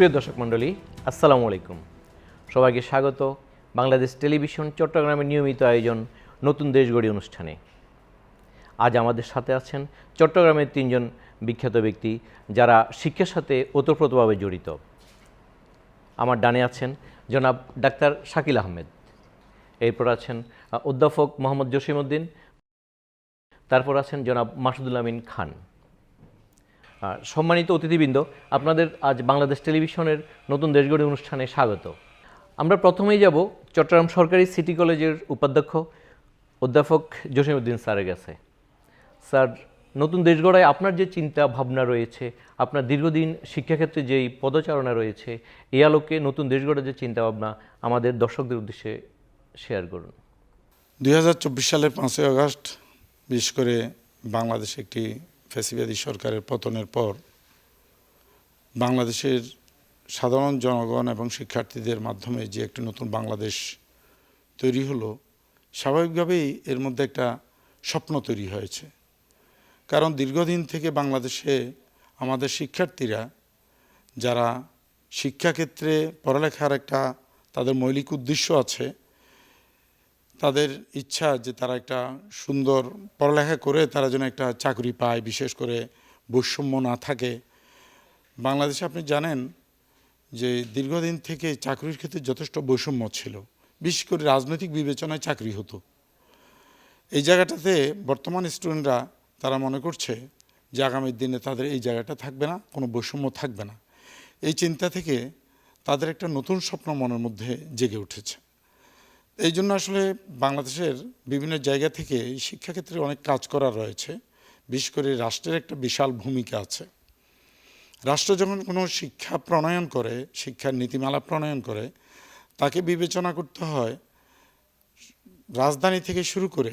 সুপ্রিয় দর্শক মণ্ডলী, আসসালামু আলাইকুম। সবাইকে স্বাগত বাংলাদেশ টেলিভিশন চট্টগ্রামের নিয়মিত আয়োজন নতুন দেশ গড়ি অনুষ্ঠানে। আজ আমাদের সাথে আছেন চট্টগ্রামের তিনজন বিখ্যাত ব্যক্তি যারা শিক্ষার সাথে ওতপ্রোতভাবে জড়িত। আমার ডানে আছেন জনাব ডাক্তার শাকিল আহমেদ। এরপর আছেন অধ্যাপক মোহাম্মদ জসিমউদ্দিন। তারপর আছেন জনাব মাসুদুল আমিন খান। সম্মানিত অতিথিবৃন্দ, আপনাদের আজ বাংলাদেশ টেলিভিশনের নতুন দেশগড়ি অনুষ্ঠানে স্বাগত। আমরা প্রথমেই যাব চট্টগ্রাম সরকারি সিটি কলেজের উপাধ্যক্ষ অধ্যাপক জসিমউদ্দিন স্যারের কাছে। স্যার, নতুন দেশগড়ায় আপনার যে চিন্তা ভাবনা রয়েছে, আপনার দীর্ঘদিন শিক্ষাক্ষেত্রে যেই পদচারণা রয়েছে, এই আলোকে নতুন দেশগড়ার যে চিন্তা ভাবনা, আমাদের দর্শকদের উদ্দেশ্যে শেয়ার করুন। দু হাজার চব্বিশ সালের পাঁচই আগস্ট, বিশেষ করে বাংলাদেশ একটি ফেসিবাদী সরকারের পতনের পর বাংলাদেশের সাধারণ জনগণ এবং শিক্ষার্থীদের মাধ্যমে যে একটি নতুন বাংলাদেশ তৈরি হলো, স্বাভাবিকভাবেই এর মধ্যে একটা স্বপ্ন তৈরি হয়েছে। কারণ দীর্ঘদিন থেকে বাংলাদেশে আমাদের শিক্ষার্থীরা, যারা শিক্ষাক্ষেত্রে পড়ালেখার একটা তাদের মৌলিক উদ্দেশ্য আছে তাদের ইচ্ছা যে তারা একটা সুন্দর পড়ালেখা করে তারা যেন একটা চাকরি পায়, বিশেষ করে বৈষম্য না থাকে। বাংলাদেশে আপনি জানেন যে দীর্ঘদিন থেকে চাকরির ক্ষেত্রে যথেষ্ট বৈষম্য ছিল। বিশেষ করে রাজনৈতিক বিবেচনায় চাকরি হতো। এই জায়গাটাতে বর্তমান স্টুডেন্টরা তারা মনে করছে যে আগামী দিনে তাদের এই জায়গাটা থাকবে না, কোনো বৈষম্য থাকবে না। এই চিন্তা থেকে তাদের একটা নতুন স্বপ্ন মনের মধ্যে জেগে উঠেছে। এই জন্য আসলে বাংলাদেশের বিভিন্ন জায়গা থেকে এই শিক্ষাক্ষেত্রে অনেক কাজ করা রয়েছে। বিশেষ করে রাষ্ট্রের একটা বিশাল ভূমিকা আছে। রাষ্ট্র যখন কোনো শিক্ষা প্রণয়ন করে, শিক্ষার নীতিমালা প্রণয়ন করে, তাকে বিবেচনা করতে হয়, রাজধানী থেকে শুরু করে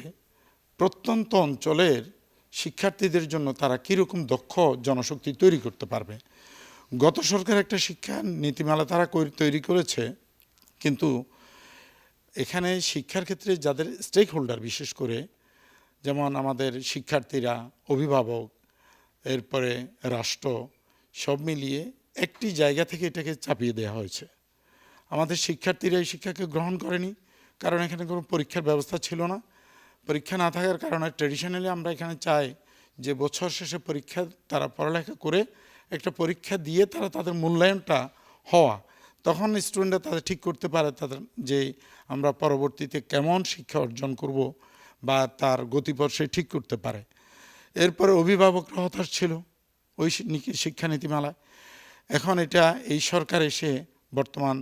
প্রত্যন্ত অঞ্চলের শিক্ষার্থীদের জন্য তারা কীরকম দক্ষ জনশক্তি তৈরি করতে পারবে। গত সরকার একটা শিক্ষা নীতিমালা তারা তৈরি করেছে, কিন্তু এখানে শিক্ষার ক্ষেত্রে যাদের স্টেক হোল্ডার বিশেষ করে যেমন আমাদের শিক্ষার্থীরা, অভিভাবক, এরপরে রাষ্ট্র, সব মিলিয়ে একটি জায়গা থেকে এটাকে চাপিয়ে দেওয়া হয়েছে। আমাদের শিক্ষার্থীরা এই শিক্ষাকে গ্রহণ করেনি, কারণ এখানে কোনো পরীক্ষার ব্যবস্থা ছিল না। পরীক্ষা না থাকার কারণে ট্রেডিশনালি আমরা এখানে চাই যে বছর শেষে পরীক্ষা, তারা পড়ালেখা করে একটা পরীক্ষা দিয়ে তারা তাদের মূল্যায়নটা হওয়া। তখন স্টুডেন্টরা তাদের ঠিক করতে পারে, তাদের যে আমরা পরবর্তীতে কেমন শিক্ষা অর্জন করব বা তার গতিপথ সে ঠিক করতে পারে। এরপরে অভিভাবকরা হতাশ ছিল ওই শিক্ষানীতিমালায়। এখন এটা এই সরকার এসে বর্তমান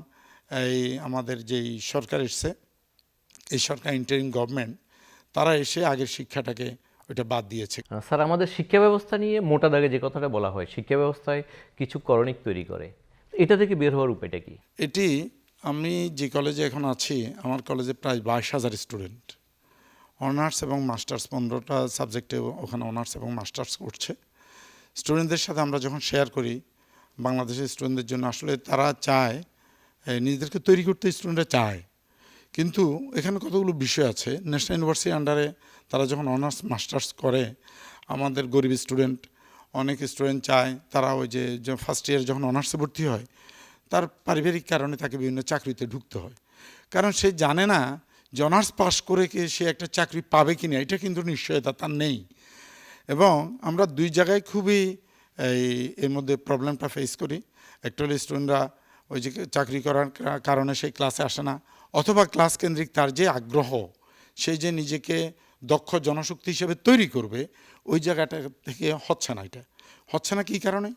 এই আমাদের যেই সরকার এসছে এই সরকার ইন্টারিম গভর্নমেন্ট তারা এসে আগের শিক্ষাটাকে ওইটা বাদ দিয়েছে। স্যার আমাদের শিক্ষা ব্যবস্থা নিয়ে মোটা দাগে যে কথাটা বলা হয় শিক্ষা ব্যবস্থায় কিছু করণিক তৈরি করে এটা থেকে বের হওয়ার উপায়টা কি? এটি আমি যে কলেজে এখন আছি, আমার কলেজে প্রায় বাইশ হাজার স্টুডেন্ট অনার্স এবং মাস্টার্স পনেরোটা সাবজেক্টে ওখানে অনার্স এবং মাস্টার্স করছে। স্টুডেন্টদের সাথে আমরা যখন শেয়ার করি, বাংলাদেশের স্টুডেন্টদের জন্য আসলে তারা চায় নিজেদেরকে তৈরি করতে স্টুডেন্টরা চায়। কিন্তু এখানে কতগুলো বিষয় আছে ন্যাশনাল ইউনিভার্সিটি আন্ডারে তারা যখন অনার্স মাস্টার্স করে, আমাদের গরিব স্টুডেন্ট অনেক স্টুডেন্ট চায়, তারা ওই যে ফার্স্ট ইয়ার যখন অনার্সে ভর্তি হয় তার পারিবারিক কারণে তাকে বিভিন্ন চাকরিতে ঢুকতে হয়। কারণ সে জানে না যে অনার্স পাস করে কি সে একটা চাকরি পাবে কি না, এটা কিন্তু নিশ্চয়তা তার নেই। এবং আমরা দুই জায়গায় খুবই এই, এর মধ্যে প্রবলেমটা ফেস করি। একটা হলো স্টুডেন্টরা ওই যে চাকরি করার কারণে সেই ক্লাসে আসে না, অথবা ক্লাস কেন্দ্রিক তার যে আগ্রহ, সে যে নিজেকে দক্ষ জনশক্তি হিসেবে তৈরি করবে, ওই জায়গাটা থেকে হচ্ছে না এটা। হচ্ছে না কী কারণে?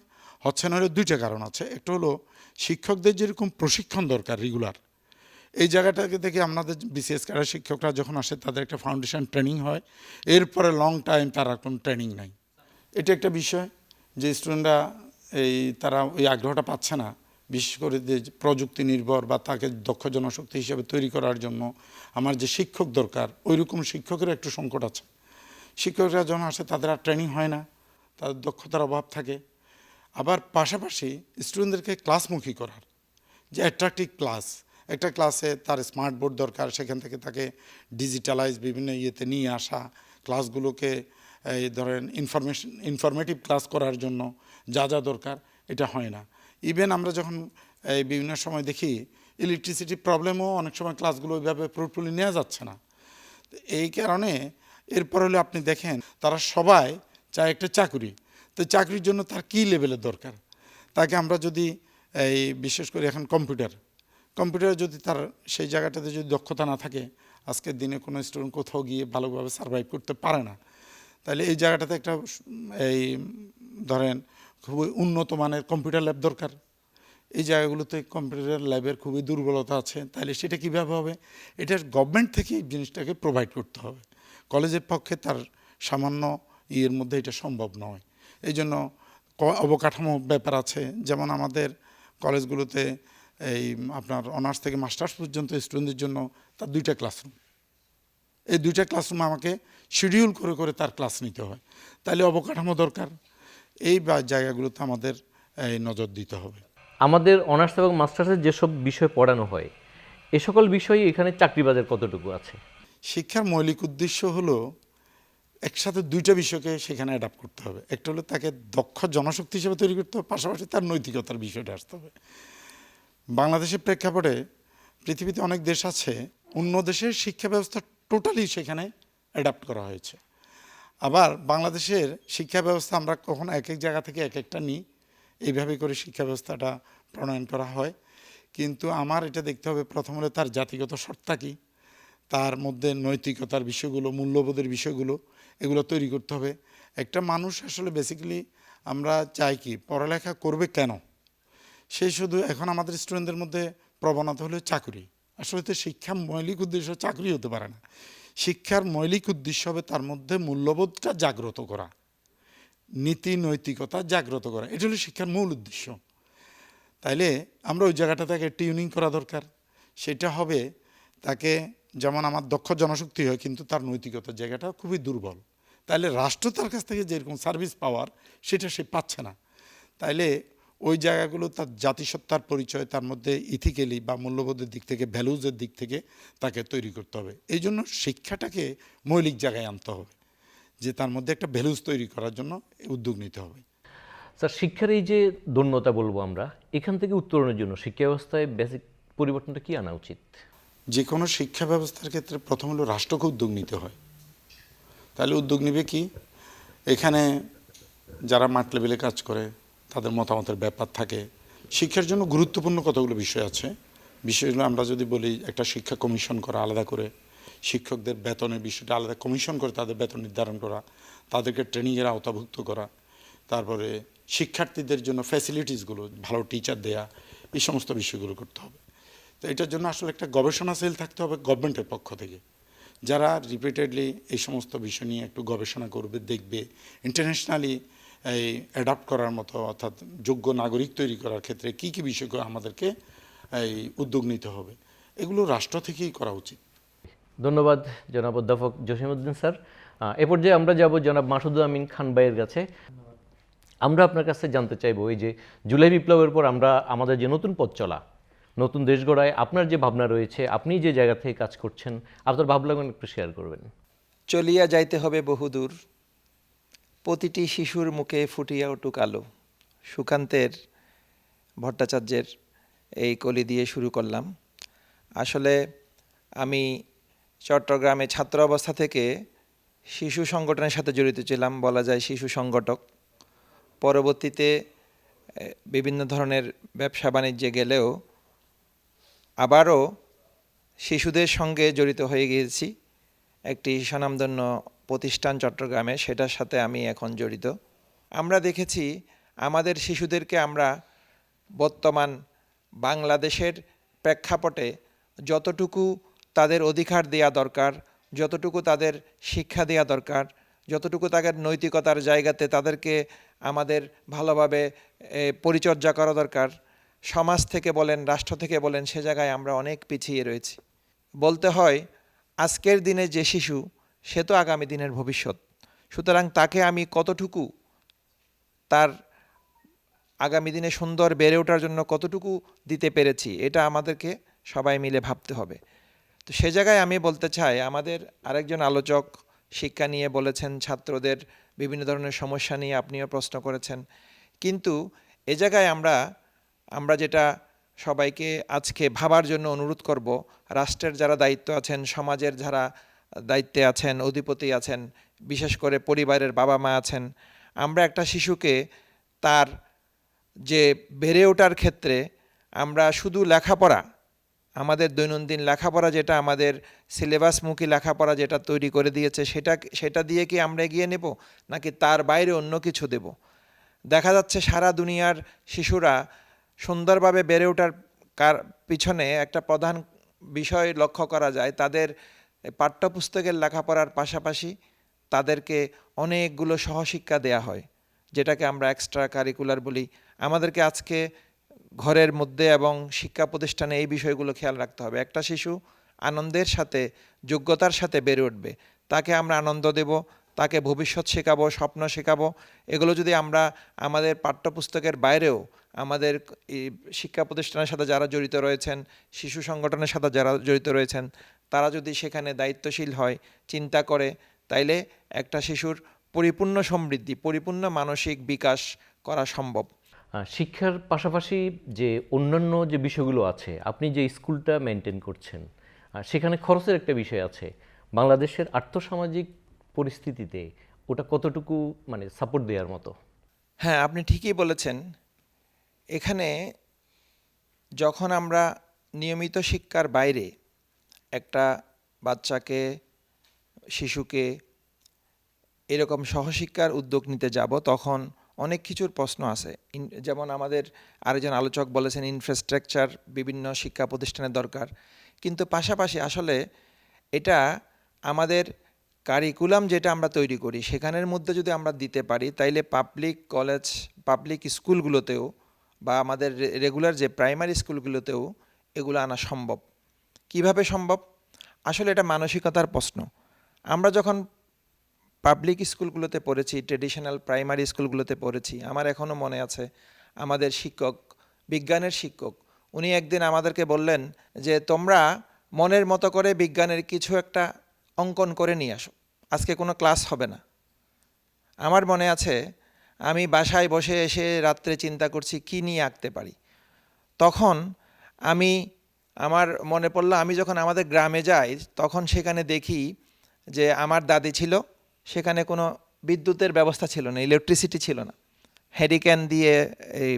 হচ্ছে না হলে দুইটা কারণ আছে। একটা হলো শিক্ষকদের যেরকম প্রশিক্ষণ দরকার রেগুলার এই জায়গাটাকে থেকে আমাদের বিসিএস ক্যাডার শিক্ষকরা যখন আসে তাদের একটা ফাউন্ডেশন ট্রেনিং হয়, এরপরে লং টাইম তারা কোনো ট্রেনিং নাই। এটা একটা বিষয় যে স্টুডেন্টরা এই তারা ওই আগ্রহটা পাচ্ছে না, বিশেষ করে যে প্রযুক্তি নির্ভর বা তাকে দক্ষ জনশক্তি হিসেবে তৈরি করার জন্য আমার যে শিক্ষক দরকার ওই রকম শিক্ষকের একটু সংকট আছে। শিক্ষকরা যখন আসে তাদের আর ট্রেনিং হয় না, তাদের দক্ষতার অভাব থাকে। আবার পাশাপাশি স্টুডেন্টদেরকে ক্লাসমুখী করার। যে অ্যাট্রাকটিভ ক্লাস একটা ক্লাসে তার স্মার্ট বোর্ড দরকার, সেখান থেকে তাকে ডিজিটালাইজ বিভিন্ন ইয়েতে নিয়ে আসা ক্লাসগুলোকে এই ধরেন ইনফরমেশন ইনফরমেটিভ ক্লাস করার জন্য যা যা দরকার, এটা হয় না। ইভেন আমরা যখন, এই বিভিন্ন সময় দেখি ইলেকট্রিসিটি প্রবলেমও অনেক সময় ক্লাসগুলো ওইভাবে পুরোপুরি নেওয়া যাচ্ছে না। এই কারণে এরপর হলে আপনি দেখেন, তারা সবাই চায় একটা চাকরি। তো চাকরির জন্য তার কী লেভেলের দরকার? তাকে আমরা যদি এই বিশেষ করে এখন কম্পিউটার কম্পিউটারে যদি তার সেই জায়গাটাতে যদি দক্ষতা না থাকে, আজকের দিনে কোনো স্টুডেন্ট কোথাও গিয়ে ভালোভাবে সার্ভাইভ করতে পারে না। তাহলে এই জায়গাটাতে একটা এই ধরেন খুবই উন্নত মানের কম্পিউটার ল্যাব দরকার। এই জায়গাগুলোতে কম্পিউটার ল্যাবের খুবই দুর্বলতা আছে। তাহলে সেটা কীভাবে হবে? এটা গভর্নমেন্ট থেকে এই জিনিসটাকে প্রোভাইড করতে হবে। কলেজের পক্ষে তার সামান্য ইয়ের মধ্যে এটা সম্ভব নয়। এই জন্য অবকাঠামো ব্যাপার আছে। যেমন আমাদের কলেজগুলোতে এই আপনার অনার্স থেকে মাস্টার্স পর্যন্ত স্টুডেন্টদের জন্য তার দুইটা ক্লাসরুম। এই দুইটা ক্লাসরুম আমাকে শিডিউল করে করে তার ক্লাস নিতে হয়। তাহলে অবকাঠামো দরকার। এই জায়গাগুলোতে আমাদের এই নজর দিতে হবে। আমাদের অনার্স এবং মাস্টার্সের যেসব বিষয় পড়ানো হয় এ সকল বিষয়ে এখানে চাকরি বাজার কতটুকু আছে? শিক্ষার মৌলিক উদ্দেশ্য হলো একসাথে দুইটা বিষয়কে সেখানে অ্যাডাপ্ট করতে হবে। একটা হলো তাকে দক্ষ জনশক্তি হিসেবে তৈরি করতে হবে, পাশাপাশি তার নৈতিকতার বিষয়টা আসতে হবে। বাংলাদেশের প্রেক্ষাপটে পৃথিবীতে অনেক দেশ আছে, অন্য দেশের শিক্ষা ব্যবস্থা টোটালি সেখানে অ্যাডাপ্ট করা হয়েছে। আবার বাংলাদেশের শিক্ষা ব্যবস্থা আমরা কখনো এক এক জায়গা থেকে এক একটা নিই, এইভাবে করে শিক্ষা ব্যবস্থাটা প্রণয়ন করা হয়। কিন্তু আমার এটা দেখতে হবে, প্রথম হলে তার জাতিগত সত্তা কী, তার মধ্যে নৈতিকতার বিষয়গুলো, মূল্যবোধের বিষয়গুলো এগুলো তৈরি করতে হবে। একটা মানুষ আসলে বেসিক্যালি আমরা চাই কি, পড়ালেখা করবে কেন? সে শুধু এখন আমাদের স্টুডেন্টদের মধ্যে প্রবণতা হলো চাকরি। আসলে তো শিক্ষা মৌলিক উদ্দেশ্য চাকরি হতে পারে না। শিক্ষার মৌলিক উদ্দেশ্য হবে তার মধ্যে মূল্যবোধটা জাগ্রত করা। নীতি, নৈতিকতা জাগ্রত করা। এটা হলো শিক্ষার মূল উদ্দেশ্য। তাইলে আমরা ওই জায়গাটা তাকে টিউনিং করা দরকার। সেটা হবে তাকে যেমন আমার দক্ষ জনশক্তি হয়, কিন্তু তার নৈতিকতার জায়গাটা খুবই দুর্বল। তাইলে রাষ্ট্র তার কাছ থেকে যেরকম সার্ভিস পাওয়ার, সেটা সে পাচ্ছে না। তাইলে ওই জায়গাগুলো তার জাতিসত্তার পরিচয়, তার মধ্যে ইথিক্যালি বা মূল্যবোধের দিক থেকে ভ্যালুজের দিক থেকে তাকে তৈরি করতে হবে। এই জন্য শিক্ষাটাকে মৌলিক জায়গায় আনতে হবে, যে তার মধ্যে একটা ভ্যালুজ তৈরি করার জন্য উদ্যোগ নিতে হবে। স্যার, শিক্ষার এই যে দন্যতা বলব আমরা, এখান থেকে উত্তরণের জন্য শিক্ষা ব্যবস্থায় বেসিক পরিবর্তনটা কি আনা উচিত? যে কোনো শিক্ষা ব্যবস্থার ক্ষেত্রে প্রথম হলো রাষ্ট্রকে উদ্যোগ নিতে হয়। তাহলে উদ্যোগ নেবে কি? এখানে যারা মাঠ লেভেলে কাজ করে, তাদের মতামতের ব্যাপার থাকে। শিক্ষার জন্য গুরুত্বপূর্ণ কতগুলো বিষয় আছে? বিষয়গুলো আমরা যদি বলি একটা শিক্ষা কমিশন করা আলাদা করে, শিক্ষকদের বেতনের বিষয়টা আলাদা, কমিশন করে তাদের বেতন নির্ধারণ করা, তাদেরকে ট্রেনিংয়ের আওতাভুক্ত করা, তারপরে শিক্ষার্থীদের জন্য ফ্যাসিলিটিসগুলো ভালো টিচার দেয়া, এই সমস্ত বিষয়গুলো করতে হবে। তো এটার জন্য আসলে একটা গবেষণা সেল থাকতে হবে গভর্নমেন্টের পক্ষ থেকে। যারা রিপিটেডলি এই সমস্ত বিষয় নিয়ে একটু গবেষণা করবে, দেখবে ইন্টারন্যাশনালি এই অ্যাডাপ্ট করার মতো অর্থাৎ যোগ্য নাগরিক তৈরি করার ক্ষেত্রে কী কী বিষয়গুলো আমাদেরকে এই উদ্যোগ নিতে হবে, এগুলো রাষ্ট্র থেকেই করা উচিত। ধন্যবাদ জনাব অধ্যাপক জসিমউদ্দিন স্যার। এ পর্যায়ে আমরা যাব জনাব মাসুদুল আমিন খান ভাইয়ের কাছে। আমরা আপনার কাছে জানতে চাইব এই যে জুলাই বিপ্লবের পর আমরা, আমাদের যে নতুন পথ চলা নতুন দেশ গড়ায় আপনার যে ভাবনা রয়েছে, আপনি যে জায়গা থেকে কাজ করছেন, আপনার ভাবনাগুলো একটু শেয়ার করবেন। চলিয়া যাইতে হবে বহুদূর। প্রতিটি শিশুর মুখে ফুটিয়া উঠুক আলো। সুকান্তের ভট্টাচার্যের এই কলি দিয়ে শুরু করলাম। আসলে আমি চট্টগ্রামে ছাত্র অবস্থা থেকে শিশু সংগঠনের সাথে জড়িত ছিলাম, বলা যায় শিশু সংগঠক। পরবর্তীতে বিভিন্ন ধরনের ব্যবসা বাণিজ্যে গেলেও আবারও শিশুদের সঙ্গে জড়িত হয়ে গিয়েছি। একটি স্বনামধন্য প্রতিষ্ঠান চট্টগ্রামে, সেটার সাথে আমি এখন জড়িত। আমরা দেখেছি আমাদের শিশুদেরকে আমরা বর্তমান বাংলাদেশের প্রেক্ষাপটে যতটুকু তাদের অধিকার দেওয়া দরকার, যতটুকু তাদের শিক্ষা দেওয়া দরকার, যতটুকু তাদের নৈতিকতার জায়গাতে তাদেরকে আমাদের ভালোভাবে পরিচর্যা করা দরকার সমাজ থেকে বলেন, রাষ্ট্র থেকে বলেন, সে জায়গায় আমরা অনেক পিছিয়ে রয়েছি। বলতে হয়, আজকের দিনে যে শিশু, সে তো আগামী দিনের ভবিষ্যৎ। সুতরাং তাকে আমি কতটুকু তার আগামী দিনে সুন্দর বেড়ে ওঠার জন্য কতটুকু দিতে পেরেছি, এটা আমাদেরকে সবাই মিলে ভাবতে হবে। তো সে জায়গায় আমি বলতে চাই, আমাদের আরেকজন আলোচক শিক্ষা নিয়ে বলেছেন, ছাত্রদের বিভিন্ন ধরনের সমস্যা নিয়ে আপনিও প্রশ্ন করেছেন। কিন্তু এ জায়গায় আমরা আমরা যেটা সবাইকে আজকে ভাবার জন্য অনুরোধ করব, রাষ্ট্রের যারা দায়িত্ব আছেন, সমাজের যারা দায়িত্বে আছেন, অধিপতি আছেন, বিশেষ করে পরিবারের বাবা মা আছেন, আমরা একটা শিশুকে তার যে বেড়ে ওঠার ক্ষেত্রে আমরা শুধু লেখাপড়া, আমাদের দৈনন্দিন লেখাপড়া যেটা, আমাদের সিলেবাসমুখী লেখাপড়া যেটা তৈরি করে দিয়েছে, সেটা সেটা দিয়ে কি আমরা এগিয়ে নেব, নাকি তার বাইরে অন্য কিছু দেব? দেখা যাচ্ছে সারা দুনিয়ার শিশুরা সুন্দরভাবে বেড়ে ওঠার কার, পিছনে একটা প্রধান বিষয় লক্ষ্য করা যায়। তাদের পাঠ্যপুস্তকের লেখাপড়ার পাশাপাশি তাদেরকে অনেকগুলো সহশিক্ষা দেয়া হয়, যেটাকে আমরা এক্সট্রা কারিকুলার বলি। আমাদেরকে আজকে ঘরের মধ্যে এবং শিক্ষা প্রতিষ্ঠানে এই বিষয়গুলো খেয়াল রাখতে হবে। একটা শিশু আনন্দের সাথে, যোগ্যতার সাথে বেড়ে উঠবে। তাকে আমরা আনন্দ দেব তাকে ভবিষ্যৎ শেখাবো, স্বপ্ন শেখাবো। এগুলো যদি আমরা আমাদের পাঠ্যপুস্তকের বাইরেও আমাদের শিক্ষা প্রতিষ্ঠানের সাথে যারা জড়িত রয়েছেন, শিশু সংগঠনের সাথে যারা জড়িত রয়েছেন, তারা যদি সেখানে দায়িত্বশীল হয়, চিন্তা করে, তাইলে একটা শিশুর পরিপূর্ণ সমৃদ্ধি, পরিপূর্ণ মানসিক বিকাশ করা সম্ভব। শিক্ষার পাশাপাশি যে অন্যান্য যে বিষয়গুলো আছে, আপনি যে স্কুলটা মেনটেন করছেন সেখানে খরচের একটা বিষয় আছে। বাংলাদেশের আর্থসামাজিক পরিস্থিতিতে ওটা কতটুকু মানে সাপোর্ট দেওয়ার মতো? হ্যাঁ আপনি ঠিকই বলেছেন। এখানে যখন আমরা নিয়মিত শিক্ষার বাইরে একটা বাচ্চাকে, শিশুকে এরকম সহশিক্ষার উদ্যোগ নিতে যাব, তখন অনেক কিছুর প্রশ্ন আছে। যেমন আমাদের আরেকজন আলোচক বলেছেন ইনফ্রাস্ট্রাকচার বিভিন্ন শিক্ষা প্রতিষ্ঠানের দরকার। কিন্তু পাশাপাশি আসলে এটা আমাদের কারিকুলাম যেটা আমরা তৈরি করি, সেখানের মধ্যে যদি আমরা দিতে পারি, তাইলে পাবলিক কলেজ পাবলিক স্কুলগুলোতেও বা আমাদের রেগুলার যে প্রাইমারি স্কুলগুলোতেও এগুলো আনা সম্ভব। কীভাবে সম্ভব? আসলে এটা মানসিকতার প্রশ্ন। আমরা যখন পাবলিক স্কুলগুলোতে পড়েছি ট্রেডিশনাল প্রাইমারি স্কুলগুলোতে পড়েছি, আমার এখনও মনে আছে আমাদের শিক্ষক, বিজ্ঞানের শিক্ষক, উনি একদিন আমাদেরকে বললেন যে, তোমরা মনের মতো করে বিজ্ঞানের কিছু একটা অঙ্কন করে নিয়ে আসো। আজকে কোনো ক্লাস হবে না। আমার মনে আছে, আমি বাসায় বসে এসে রাত্রে চিন্তা করছি কি নিয়ে আঁকতে পারি। তখন আমি, আমার মনে পড়ল, আমি যখন আমাদের গ্রামে যাই, তখন সেখানে দেখি যে আমার দাদি ছিল, সেখানে কোনো বিদ্যুতের ব্যবস্থা ছিল না, ইলেকট্রিসিটি ছিল না। হ্যারিকেন দিয়ে, এই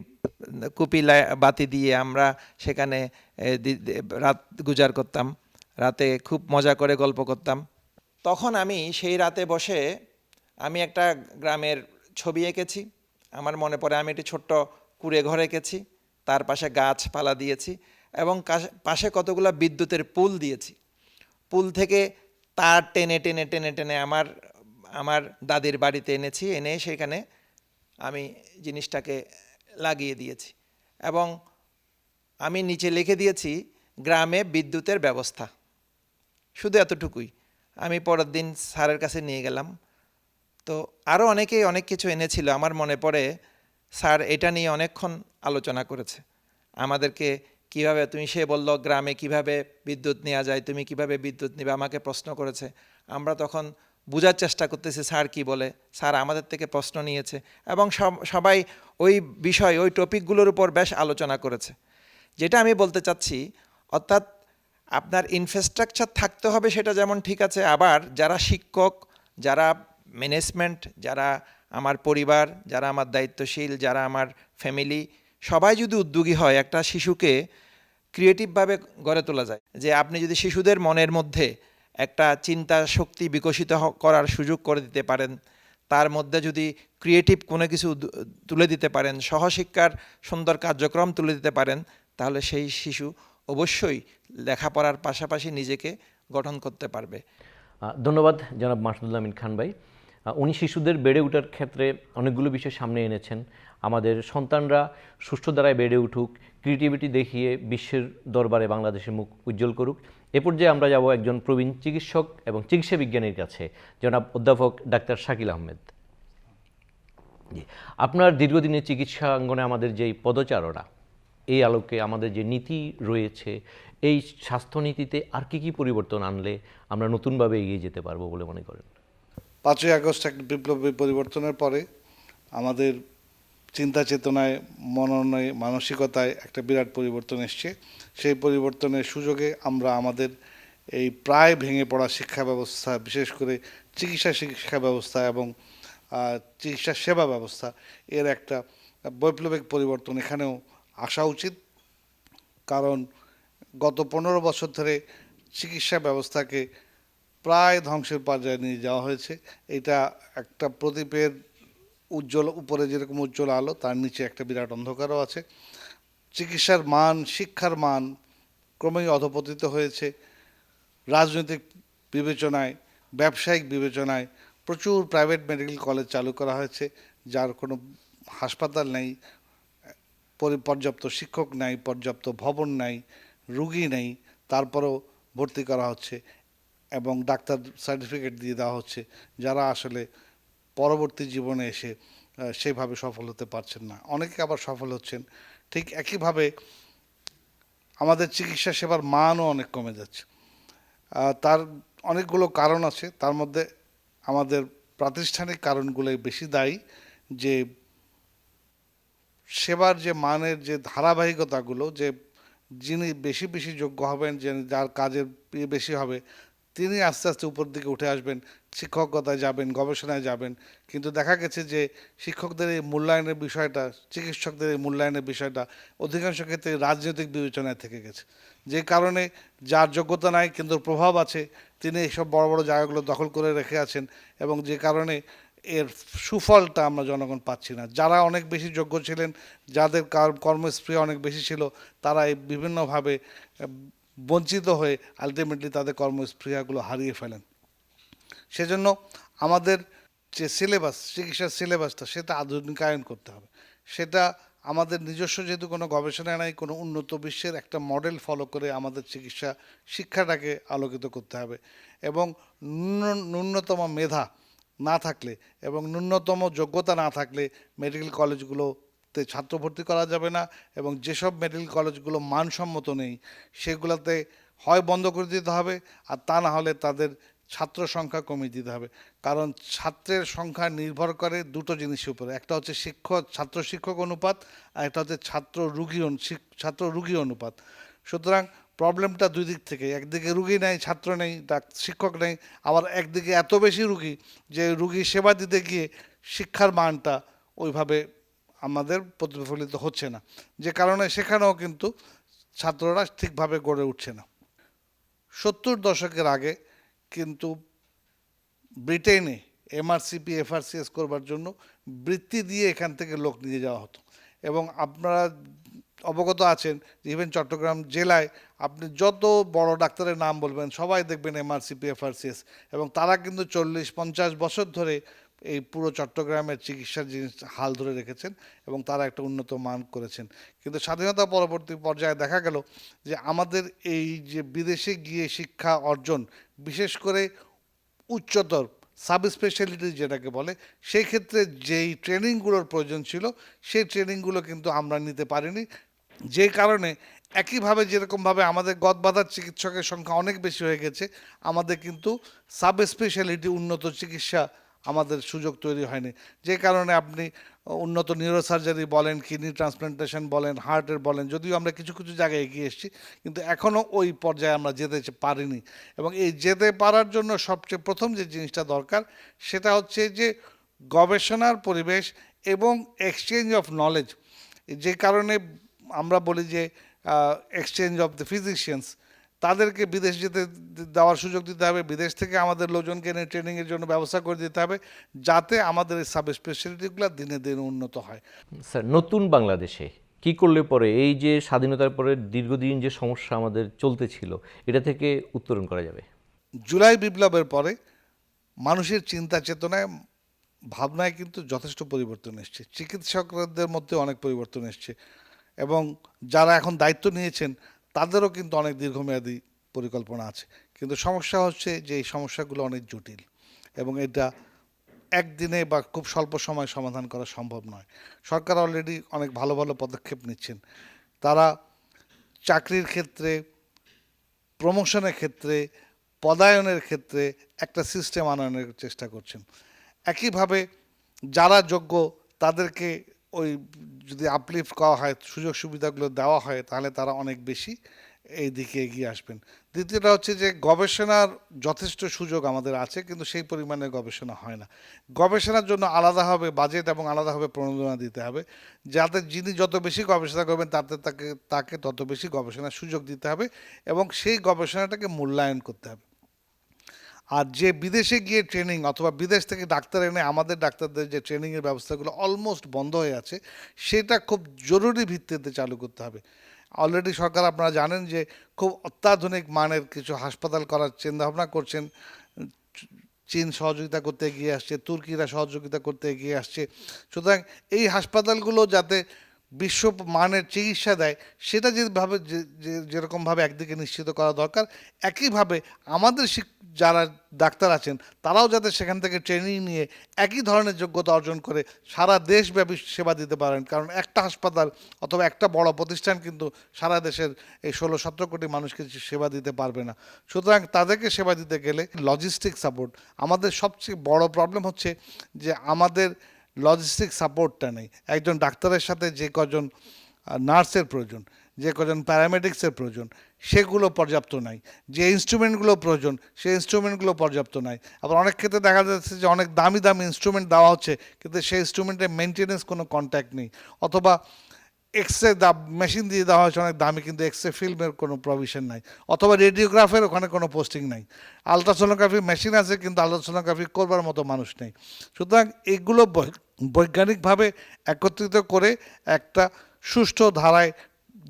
কুপি বাতি দিয়ে আমরা সেখানে রাত গুজার করতাম। রাতে খুব মজা করে গল্প করতাম। তখন আমি সেই রাতে বসে আমি একটা গ্রামের ছবি এঁকেছি। আমার মনে পড়ে আমি একটি ছোট্ট কুড়ে ঘর এঁকেছি, তার পাশে গাছপালা দিয়েছি এবং পাশে কতগুলো বিদ্যুতের পুল দিয়েছি। পুল থেকে তার টেনে টেনে টেনে টেনে আমার আমার দাদির বাড়িতে এনেছি, এনে সেখানে আমি জিনিসটাকে লাগিয়ে দিয়েছি এবং আমি নিচে লিখে দিয়েছি, গ্রামে বিদ্যুতের ব্যবস্থা। শুধু এতটুকুই। আমি পরের দিন স্যারের কাছে নিয়ে গেলাম। তো আরও অনেকেই অনেক কিছু এনেছিল। আমার মনে পড়ে, স্যার এটা নিয়ে অনেকক্ষণ আলোচনা করেছে। আমাদেরকে, কীভাবে তুমি সে বলল গ্রামে কীভাবে বিদ্যুৎ নেওয়া যায়? তুমি কীভাবে বিদ্যুৎ নেবে? আমাকে প্রশ্ন করেছে। আমরা তখন বোঝার চেষ্টা করতেছি, স্যার কি বলে? স্যার আমাদের থেকে প্রশ্ন নিয়েছে এবং সব- সবাই ওই বিষয়, ওই টপিকগুলোর উপর বেশ আলোচনা করেছে। যেটা আমি বলতে চাচ্ছি, অর্থাৎ আপনার ইনফ্রাস্ট্রাকচার থাকতে হবে সেটা যেমন ঠিক আছে, আবার যারা শিক্ষক, যারা ম্যানেজমেন্ট যারা আমার পরিবার, যারা আমার দায়িত্বশীল, যারা আমার ফ্যামিলি সবাই যদি উদ্যোগী হয় একটা শিশুকে ক্রিয়েটিভভাবে গড়ে তোলা যায়। যে আপনি যদি শিশুদের মনের মধ্যে একটা চিন্তা শক্তি বিকশিত করার সুযোগ করে দিতে পারেন, তার মধ্যে যদি ক্রিয়েটিভ কোনো কিছু তুলে দিতে পারেন, সহশিক্ষার সুন্দর কার্যক্রম তুলে দিতে পারেন, তাহলে সেই শিশু অবশ্যই লেখাপড়ার পাশাপাশি নিজেকে গঠন করতে পারবে। ধন্যবাদ জনাব মাসুদুল আমিন খান ভাই। উনি শিশুদের বেড়ে ওঠার ক্ষেত্রে অনেকগুলো বিষয় সামনে এনেছেন। আমাদের সন্তানরা সুষ্ঠু দ্বারায় বেড়ে উঠুক ক্রিয়েটিভিটি দেখিয়ে বিশ্বের দরবারে বাংলাদেশের মুখ উজ্জ্বল করুক। এ পর্যায়ে আমরা যাব একজন প্রবীণ চিকিৎসক এবং চিকিৎসা বিজ্ঞানীর কাছে, জনাব অধ্যাপক ডাক্তার শাকিল আহমেদ। আপনার দীর্ঘদিনের চিকিৎসা অঙ্গনে আমাদের যেই পদচারণা এই আলোকে আমাদের যে নীতি রয়েছে, এই স্বাস্থ্যনীতিতে আর কি কি পরিবর্তন আনলে আমরা নতুনভাবে এগিয়ে যেতে পারব বলে মনে করেন? পাঁচই আগস্ট একটা বিপ্লবী পরিবর্তনের পরে আমাদের চিন্তা চেতনায় মননে মানসিকতায় একটা বিরাট পরিবর্তন এসছে। সেই পরিবর্তনের সুযোগে আমরা আমাদের এই প্রায় ভেঙে পড়া শিক্ষা ব্যবস্থা, বিশেষ করে চিকিৎসা শিক্ষা ব্যবস্থা এবং চিকিৎসা সেবা ব্যবস্থা, এর একটা বৈপ্লবিক পরিবর্তন এখানেও আসা উচিত। কারণ গত পনেরো বছর ধরে চিকিৎসা ব্যবস্থাকে প্রায় ধ্বংসের পর্যায়ে নিয়ে যাওয়া হয়েছে। এটা একটা প্রদীপের উজ্জ্বল, উপরে যেরকম উজ্জ্বল আলো, তার নিচে একটা বিরাট অন্ধকারও আছে। চিকিৎসার মান, শিক্ষার মান ক্রমেই অধপতিত হয়েছে। রাজনৈতিক বিবেচনায়, ব্যবসায়িক বিবেচনায় প্রচুর প্রাইভেট মেডিকেল কলেজ চালু করা হয়েছে, যার কোনো হাসপাতাল নেই পর্যাপ্ত শিক্ষক নাই পর্যাপ্ত ভবন নাই রুগী নেই তারপরেও ভর্তি করা হচ্ছে এবং ডাক্তার সার্টিফিকেট দিয়ে দেওয়া হচ্ছে। যারা আসলে পরবর্তী জীবনে এসে আহ, সেইভাবে সফল হতে পারছেন না। অনেকে আবার সফল হচ্ছেন। ঠিক একইভাবে আমাদের চিকিৎসা সেবার মানও অনেক কমে যাচ্ছে। তার অনেকগুলো কারণ আছে। তার মধ্যে আমাদের প্রাতিষ্ঠানিক কারণগুলোই বেশি দায়ী যে সেবার যে মানের যে ধারাবাহিকতাগুলো, যে যিনি বেশি বেশি যোগ্য হবেন, যে যার কাজের ইয়ে বেশি হবে, তিনি আস্তে আস্তে উপর দিকে উঠে আসবেন, শিক্ষকতায় যাবেন, গবেষণায় যাবেন। কিন্তু দেখা গেছে যে শিক্ষকদের এই মূল্যায়নের বিষয়টা, চিকিৎসকদের এই মূল্যায়নের বিষয়টা অধিকাংশ ক্ষেত্রে রাজনৈতিক বিবেচনায় থেকে গেছে। যে কারণে যার যোগ্যতা নাই কিন্তু প্রভাব আছে, তিনি এইসব বড় বড় জায়গাগুলো দখল করে রেখে আছেন এবং যে কারণে এর সুফলটা আমরা জনগণ পাচ্ছি না। যারা অনেক বেশি যোগ্য ছিলেন, যাদের কার- কর্মস্পৃহা অনেক বেশি ছিল, তারা এই বিভিন্নভাবে বঞ্চিত হয়ে আলটিমেটলি তাদের কর্মস্পৃহাগুলো হারিয়ে ফেলেন। সেজন্য আমাদের যে সিলেবাস চিকিৎসার সিলেবাসটা সেটা আধুনিকায়ন করতে হবে। সেটা আমাদের নিজস্ব যেহেতু কোনো গবেষণা নাই, কোনো উন্নত বিশ্বের একটা মডেল ফলো করে আমাদের চিকিৎসা শিক্ষাটাকে আলোকিত করতে হবে। এবং ন্যূনতম মেধা না থাকলে এবং ন্যূনতম যোগ্যতা না থাকলে মেডিকেল কলেজগুলোতে ছাত্র ভর্তি করা যাবে না এবং যেসব মেডিকেল কলেজগুলো মানসম্মত নেই, সেগুলোতে হয় বন্ধ করে দিতে হবে আর তা না হলে তাদের ছাত্র সংখ্যা কমিয়ে দিতে হবে। কারণ ছাত্রের সংখ্যা নির্ভর করে দুটো জিনিসের উপরে, একটা হচ্ছে শিক্ষক, ছাত্র শিক্ষক অনুপাত আর একটা হচ্ছে ছাত্র রুগী ছাত্র রুগী অনুপাত। সুতরাং প্রবলেমটা দুই দিক থেকে। একদিকে রুগী নেই, ছাত্র নেই শিক্ষক নেই, আবার একদিকে এত বেশি রুগী যে রুগী সেবা দিতে গিয়ে শিক্ষার মানটা ওইভাবে আমাদের প্রতিফলিত হচ্ছে না। যে কারণে সেখানেও কিন্তু ছাত্ররা ঠিকভাবে গড়ে উঠছে না। সত্তর দশকের আগে কিন্তু ব্রিটেনে এমআরসিপি, এফআরসিএস করবার জন্য বৃত্তি দিয়ে এখান থেকে লোক নিয়ে যাওয়া হতো। এবং আপনারা অবগত আছেন যে ইভেন চট্টগ্রাম জেলায় আপনি যত বড় ডাক্তারের নাম বলবেন, সবাই দেখবেন এমআরসিপি এফআরসিএস এবং তারা কিন্তু চল্লিশ, পঞ্চাশ বছর ধরে এই পুরো চট্টগ্রামের চিকিৎসার জিনিস হাল ধরে রেখেছেন এবং তারা একটা উন্নত মান করেছেন। কিন্তু স্বাধীনতা পরবর্তী পর্যায়ে দেখা গেল যে আমাদের এই যে বিদেশে গিয়ে শিক্ষা অর্জন, বিশেষ করে উচ্চতর সাব স্পেশালিটি যেটাকে বলে, সেই ক্ষেত্রে যেই ট্রেনিংগুলোর প্রয়োজন ছিল, সেই ট্রেনিংগুলো কিন্তু আমরা নিতে পারিনি। যে কারণে একইভাবে যেরকমভাবে আমাদের গদবাধার চিকিৎসকের সংখ্যা অনেক বেশি হয়ে গেছে, আমাদের কিন্তু সাব স্পেশালিটি উন্নত চিকিৎসা আমাদের সুযোগ তৈরি হয়নি। যে কারণে আপনি উন্নত নিউরোসার্জারি বলেন কিডনি ট্রান্সপ্লান্টেশন বলেন হার্টের বলেন, যদিও আমরা কিছু কিছু জায়গায় এগিয়ে এসেছি, কিন্তু এখনও ওই পর্যায়ে আমরা যেতে পারিনি। এবং এই যেতে পারার জন্য সবচেয়ে প্রথম যে জিনিসটা দরকার, সেটা হচ্ছে যে গবেষণার পরিবেশ এবং এক্সচেঞ্জ অফ নলেজ যে কারণে আমরা বলি যে এক্সচেঞ্জ অফ দ্য ফিজিশিয়ানস তাদেরকে বিদেশ যেতে দেওয়ার সুযোগ দিতে হবে বিদেশ থেকে আমাদের লোকজনকে এনে ট্রেনিংয়ের জন্য ব্যবস্থা করে দিতে হবে যাতে আমাদের এই সাব স্পেশালিটিগুলো দিনে দিনে উন্নত হয়। স্যার নতুন বাংলাদেশে কি করলে পরে এই যে স্বাধীনতার পরে দীর্ঘদিন যে সমস্যা আমাদের চলতে ছিল এটা থেকে উত্তরণ করা যাবে? জুলাই বিপ্লবের পরে মানুষের চিন্তা চেতনায় ভাবনায় কিন্তু যথেষ্ট পরিবর্তন এসছে। চিকিৎসকদের মধ্যে অনেক পরিবর্তন এসছে। এবং যারা এখন দায়িত্ব নিয়েছেন, তাদেরও কিন্তু অনেক দীর্ঘমেয়াদী পরিকল্পনা আছে। কিন্তু সমস্যা হচ্ছে যে এই সমস্যাগুলো অনেক জটিল এবং এটা একদিনে বা খুব স্বল্প সময় সমাধান করা সম্ভব নয়। সরকার অলরেডি অনেক ভালো ভালো পদক্ষেপ নিচ্ছেন। তারা চাকরির ক্ষেত্রে প্রমোশনের ক্ষেত্রে, পদায়নের ক্ষেত্রে একটা সিস্টেম আনয়নের চেষ্টা করছেন। একইভাবে যারা যোগ্য, তাদেরকে ওই যদি আপলিফট করা হয়, সুযোগ সুবিধাগুলো দেওয়া হয়, তাহলে তারা অনেক বেশি এই দিকে এগিয়ে আসবেন। দ্বিতীয়টা হচ্ছে যে, গবেষণার যথেষ্ট সুযোগ আমাদের আছে, কিন্তু সেই পরিমাণে গবেষণা হয় না। গবেষণার জন্য আলাদাভাবে বাজেট এবং আলাদাভাবে প্রণোদনা দিতে হবে। যাতে যিনি যত বেশি গবেষণা করবেন, তাতে তাকে তাকে তত বেশি গবেষণার সুযোগ দিতে হবে এবং সেই গবেষণাটাকে মূল্যায়ন করতে হবে। আর যে বিদেশে গিয়ে ট্রেনিং অথবা বিদেশ থেকে ডাক্তার এনে আমাদের ডাক্তারদের যে ট্রেনিংয়ের ব্যবস্থাগুলো অলমোস্ট বন্ধ হয়ে আছে, সেটা খুব জরুরি ভিত্তিতে চালু করতে হবে। অলরেডি সরকার আপনারা জানেন যে খুব অত্যাধুনিক মানের কিছু হাসপাতাল করার চিন্তাভাবনা করছেন। চীন সহযোগিতা করতে এগিয়ে আসছে, তুর্কিরা সহযোগিতা করতে এগিয়ে আসছে। সুতরাং এই হাসপাতালগুলো যাতে বিশ্ব মানের চিকিৎসা দেয়, সেটা যেভাবে যেরকমভাবে একদিকে নিশ্চিত করা দরকার, একইভাবে আমাদের যারা ডাক্তার আছেন, তারাও যাতে সেখান থেকে ট্রেনিং নিয়ে একই ধরনের যোগ্যতা অর্জন করে, সারা দেশব্যাপী সেবা দিতে পারেন। কারণ একটা হাসপাতাল অথবা একটা বড় প্রতিষ্ঠান কিন্তু সারা দেশের এই ষোলো সতেরো কোটি মানুষকে সেবা দিতে পারবে না। সুতরাং তাদেরকে সেবা দিতে গেলে লজিস্টিক সাপোর্ট আমাদের সবচেয়ে বড় প্রবলেম হচ্ছে যে আমাদের লজিস্টিক সাপোর্টটা নেই। একজন ডাক্তারের সাথে যে কজন নার্সের প্রয়োজন, যে কজন প্যারামেডিক্সের প্রয়োজন, সেগুলো পর্যাপ্ত নাই। যে ইনস্ট্রুমেন্টগুলো প্রয়োজন সেই ইনস্ট্রুমেন্টগুলো পর্যাপ্ত নাই। আবার অনেক ক্ষেত্রে দেখা যাচ্ছে যে অনেক দামি দামি ইনস্ট্রুমেন্ট দেওয়া হচ্ছে, কিন্তু সেই ইনস্ট্রুমেন্টের মেনটেনেন্স কোনো কন্ট্যাক্ট নেই। অথবা এক্সরে দাম মেশিন দিয়ে দেওয়া হয়েছে, অনেক দামি, কিন্তু এক্সরে ফিল্মের কোনো প্রভিশন নাই। অথবা রেডিওগ্রাফের ওখানে কোনো পোস্টিং নাই। আলট্রাসোনোগ্রাফি মেশিন আছে, কিন্তু আলট্রাসোনোগ্রাফি করবার মতো মানুষ নেই। সুতরাং এগুলো বৈজ্ঞানিকভাবে একত্রিত করে একটা সুষ্ঠু ধারায়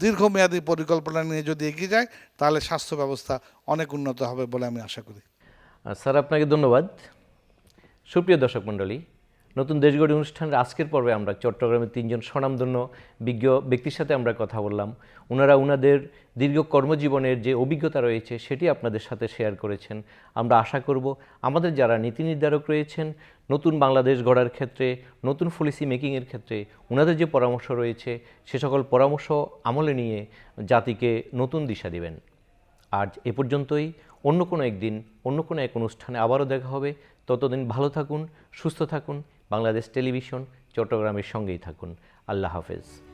দীর্ঘমেয়াদী পরিকল্পনা নিয়ে যদি এগিয়ে যায়, তাহলে স্বাস্থ্য ব্যবস্থা অনেক উন্নত হবে বলে আমি আশা করি। স্যার, আপনাকে ধন্যবাদ। সুপ্রিয় দর্শক মণ্ডলী নতুন দেশগড়ি অনুষ্ঠানের আজকের পর্বে আমরা চট্টগ্রামের তিনজন স্বনামধন্য বিজ্ঞ ব্যক্তির সাথে আমরা কথা বললাম। ওনারা ওনাদের দীর্ঘ কর্মজীবনের যে অভিজ্ঞতা রয়েছে, সেটি আপনাদের সাথে শেয়ার করেছেন। আমরা আশা করব আমাদের যারা নীতি নির্ধারক রয়েছেন, নতুন বাংলাদেশ গড়ার ক্ষেত্রে, নতুন পলিসি মেকিংয়ের ক্ষেত্রে ওনাদের যে পরামর্শ রয়েছে, সে সকল পরামর্শ আমলে নিয়ে জাতিকে নতুন দিশা দিবেন। আজ এ পর্যন্তই। অন্য কোনো একদিন, অন্য কোনো এক অনুষ্ঠানে আবারও দেখা হবে। ততদিন ভালো থাকুন, সুস্থ থাকুন। বাংলাদেশ টেলিভিশন চট্টগ্রামের সঙ্গেই থাকুন। আল্লাহ হাফেজ।